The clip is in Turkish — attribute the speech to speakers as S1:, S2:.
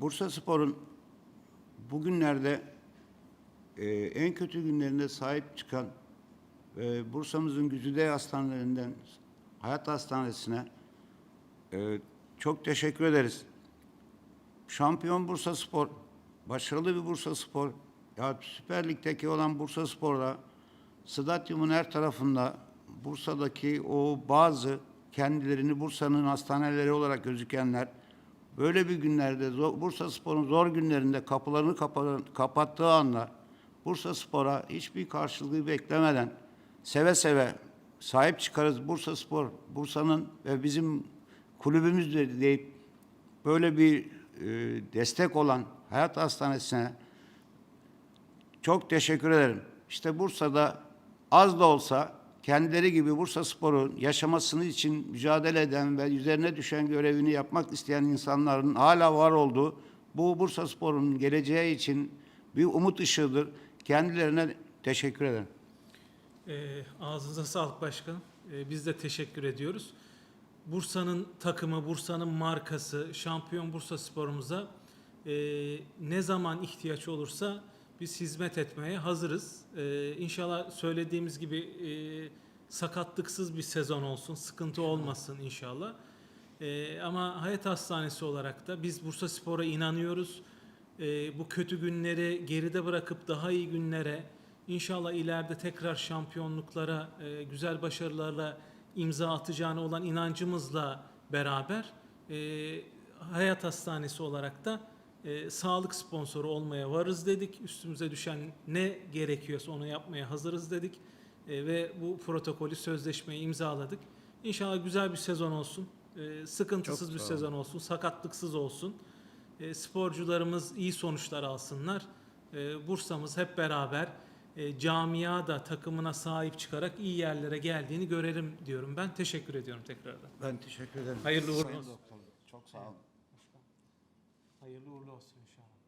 S1: Bursa Spor'un bugünlerde e, en kötü günlerinde sahip çıkan ve Bursa'mızın güzide hastanelerinden Hayat Hastanesi'ne e, çok teşekkür ederiz. Şampiyon Bursa Spor, başarılı bir Bursa Spor, ya Süper Lig'deki olan Bursa Spor'da stadyumun her tarafında Bursa'daki o bazı kendilerini Bursa'nın hastaneleri olarak gözükenler böyle bir günlerde Bursa Spor'un zor günlerinde kapılarını kapa- kapattığı anda Bursa Spor'a hiçbir karşılığı beklemeden seve seve sahip çıkarız Bursa Spor, Bursa'nın ve bizim kulübümüzdür deyip böyle bir e, destek olan Hayat Hastanesi'ne çok teşekkür ederim. İşte Bursa'da az da olsa kendileri gibi Bursa Spor'un yaşamasını için mücadele eden ve üzerine düşen görevini yapmak isteyen insanların hala var olduğu bu Bursa Spor'un geleceği için bir umut ışığıdır. Kendilerine teşekkür ederim.
S2: E, ağzınıza sağlık başkanım. E, biz de teşekkür ediyoruz. Bursa'nın takımı, Bursa'nın markası, şampiyon Bursa sporumuza e, ne zaman ihtiyaç olursa biz hizmet etmeye hazırız. E, inşallah söylediğimiz gibi e, sakatlıksız bir sezon olsun, sıkıntı olmasın inşallah. E, ama Hayat Hastanesi olarak da biz Bursa Spor'a inanıyoruz. E, bu kötü günleri geride bırakıp daha iyi günlere, inşallah ileride tekrar şampiyonluklara, e, güzel başarılarla imza atacağına olan inancımızla beraber e, Hayat Hastanesi olarak da e, sağlık sponsoru olmaya varız dedik. Üstümüze düşen ne gerekiyorsa onu yapmaya hazırız dedik. E, ve bu protokolü, sözleşmeyi imzaladık. İnşallah güzel bir sezon olsun. E, sıkıntısız
S1: Çok
S2: bir sezon olsun, sakatlıksız olsun. E, sporcularımız iyi sonuçlar alsınlar. E, Bursa'mız hep beraber e, camia da takımına sahip çıkarak iyi yerlere geldiğini görelim diyorum ben. Teşekkür ediyorum tekrardan.
S1: Ben teşekkür ederim.
S2: Hayırlı uğurlu olsun.
S1: Çok sağ olun.
S2: Hayırlı uğurlu olsun inşallah.